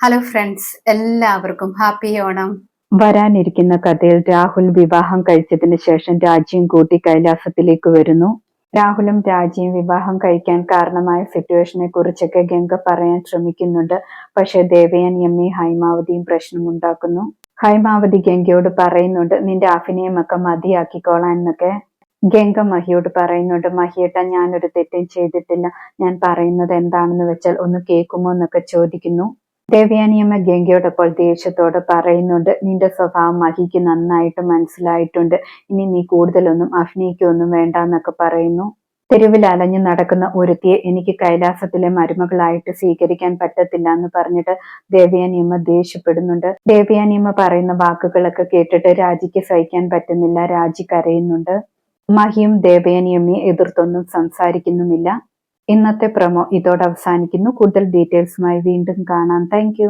Hello friends എല്ലാവർക്കും happy Onam. വരാനിരിക്കുന്ന കഥയിൽ രാഹുൽ വിവാഹം കഴിച്ചതിന് ശേഷം രാജ്യം കൂട്ടി കൈലാസത്തിലേക്ക് വരുന്നു. രാഹുലും രാജിയും വിവാഹം കഴിക്കാൻ കാരണമായ സിറ്റുവേഷനെ കുറിച്ചൊക്കെ ഗംഗ പറയാൻ ശ്രമിക്കുന്നുണ്ട്. പക്ഷെ ദേവയൻ എം ഇ ഹൈമാവതിയും പ്രശ്നമുണ്ടാക്കുന്നു ഹൈമാവതി ഗംഗയോട് പറയുന്നുണ്ട് നിന്റെ അഭിനയമൊക്കെ മതിയാക്കിക്കോളാൻ എന്നൊക്കെ. ഗംഗ മഹിയോട് പറയുന്നുണ്ട് മഹിയേട്ട ഞാനൊരു തെറ്റും ചെയ്തിട്ടില്ല. ഞാൻ പറയുന്നത് എന്താണെന്ന് വെച്ചാൽ ഒന്ന് കേൾക്കുമോ എന്നൊക്കെ ചോദിക്കുന്നു. ദേവയാനിയമ്മ ഗംഗയോടൊപ്പോൾ ദേഷ്യത്തോട് പറയുന്നുണ്ട് നിന്റെ സ്വഭാവം മഹിക്ക് നന്നായിട്ട് മനസ്സിലായിട്ടുണ്ട്. ഇനി നീ കൂടുതലൊന്നും അഭിനയിക്കൊന്നും വേണ്ട എന്നൊക്കെ പറയുന്നു. തെരുവിൽ അലഞ്ഞു നടക്കുന്ന ഒരുത്തിയെ എനിക്ക് കൈലാസത്തിലെ മരുമകളായിട്ട് സ്വീകരിക്കാൻ പറ്റത്തില്ല എന്ന് പറഞ്ഞിട്ട് ദേവയാനിയമ്മ ദേഷ്യപ്പെടുന്നുണ്ട്. ദേവയാനിയമ്മ പറയുന്ന വാക്കുകളൊക്കെ കേട്ടിട്ട് രാജിക്ക് സഹിക്കാൻ പറ്റുന്നില്ല. രാജി കരയുന്നുണ്ട്. മഹിയും ദേവയാനിയമ്മയെ എതിർത്തൊന്നും സംസാരിക്കുന്നുമില്ല. ഇന്നത്തെ പ്രമോ ഇതോടെ അവസാനിക്കുന്നു. കൂടുതൽ ഡീറ്റെയിൽസുമായി വീണ്ടും കാണാം. താങ്ക്